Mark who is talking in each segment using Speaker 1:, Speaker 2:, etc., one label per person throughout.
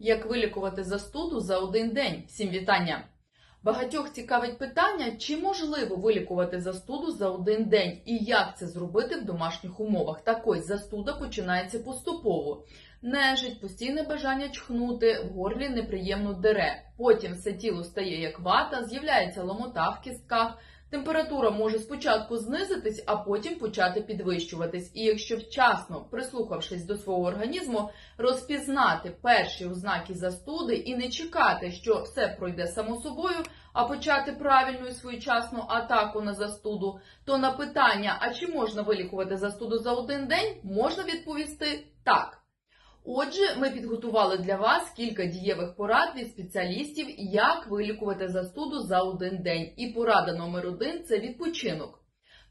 Speaker 1: Як вилікувати застуду за один день? Всім вітання! Багатьох цікавить питання, чи можливо вилікувати застуду за один день і як це зробити в домашніх умовах. Так ось застуда починається поступово. Нежить, постійне бажання чхнути, в горлі неприємно дере. Потім все тіло стає як вата, з'являється ломота в кістках. Температура може спочатку знизитись, а потім почати підвищуватись. І якщо вчасно, прислухавшись до свого організму, розпізнати перші ознаки застуди і не чекати, що все пройде само собою, а почати правильну і своєчасну атаку на застуду, то на питання, а чи можна вилікувати застуду за один день, можна відповісти так. Отже, ми підготували для вас кілька дієвих порад від спеціалістів, як вилікувати застуду за один день. І порада номер один це відпочинок.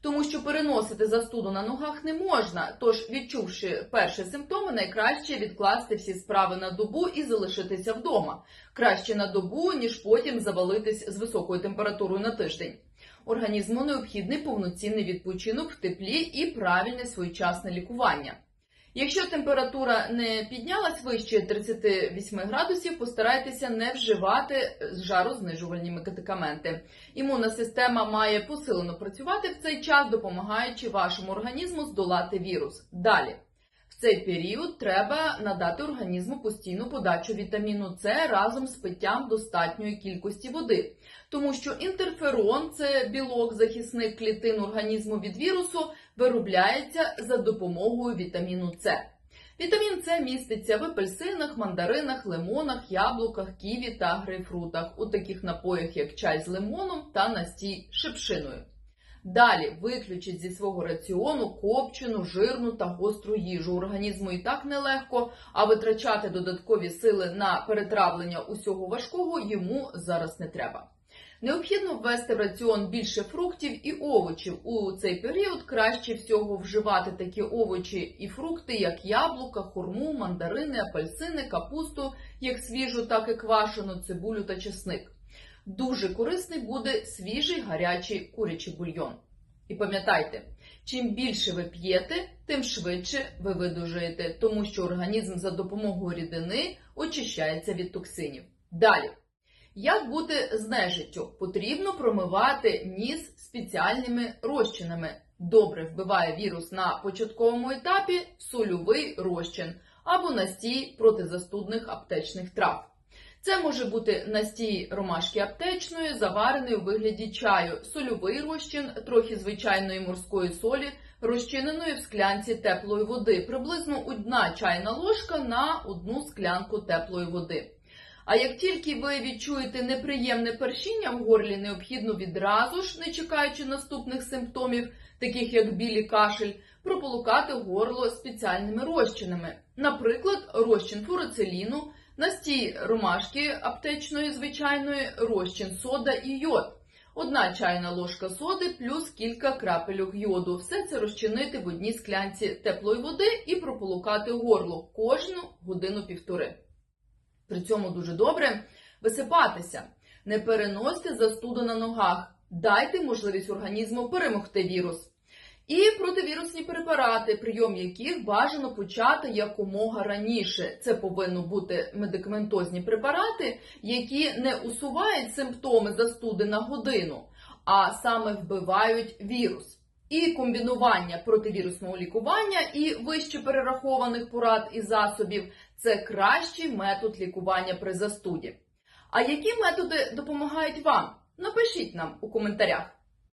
Speaker 1: Тому що переносити застуду на ногах не можна, тож, відчувши перші симптоми, найкраще відкласти всі справи на добу і залишитися вдома. Краще на добу, ніж потім завалитись з високою температурою на тиждень. Організму необхідний повноцінний відпочинок в теплі і правильне своєчасне лікування. Якщо температура не піднялась вище 38 градусів, постарайтеся не вживати жарознижувальні медикаменти. Імунна система має посилено працювати в цей час, допомагаючи вашому організму здолати вірус. Далі. В цей період треба надати організму постійну подачу вітаміну С разом з питтям достатньої кількості води, тому що інтерферон це білок захисник клітин організму від вірусу, виробляється за допомогою вітаміну С. Вітамін С міститься в апельсинах, мандаринах, лимонах, яблуках, ківі та грейпфрутах, у таких напоях, як чай з лимоном та настій шипшиною. Далі виключіть зі свого раціону копчену, жирну та гостру їжу. Організму і так нелегко, а витрачати додаткові сили на перетравлення усього важкого йому зараз не треба. Необхідно ввести в раціон більше фруктів і овочів. У цей період краще всього вживати такі овочі і фрукти, як яблука, хурму, мандарини, апельсини, капусту, як свіжу, так і квашену, цибулю та чесник. Дуже корисний буде свіжий гарячий курячий бульйон. І пам'ятайте, чим більше ви п'єте, тим швидше ви видужуєте, тому що організм за допомогою рідини очищається від токсинів. Далі. Як бути з нежиттю? Потрібно промивати ніс спеціальними розчинами. Добре вбиває вірус на початковому етапі сольовий розчин або настій протизастудних аптечних трав. Це може бути настій ромашки аптечної, заварений у вигляді чаю, сольовий розчин, трохи звичайної морської солі, розчиненої в склянці теплої води, приблизно одна чайна ложка на одну склянку теплої води. А як тільки ви відчуєте неприємне першіння в горлі, необхідно відразу ж, не чекаючи наступних симптомів, таких як білі кашель, прополукати горло спеціальними розчинами, наприклад, розчин фурацеліну, настій ромашки аптечної звичайної, розчин сода і йод. Одна чайна ложка соди плюс кілька крапельок йоду. Все це розчинити в одній склянці теплої води і прополукати горло кожну годину-півтори. При цьому дуже добре висипатися. Не переносьте застуду на ногах. Дайте можливість організму перемогти вірус. І противірусні препарати, прийом яких бажано почати якомога раніше. Це повинні бути медикаментозні препарати, які не усувають симптоми застуди на годину, а саме вбивають вірус. І комбінування противірусного лікування і вище перерахованих порад і засобів це кращий метод лікування при застуді. А які методи допомагають вам? Напишіть нам у коментарях.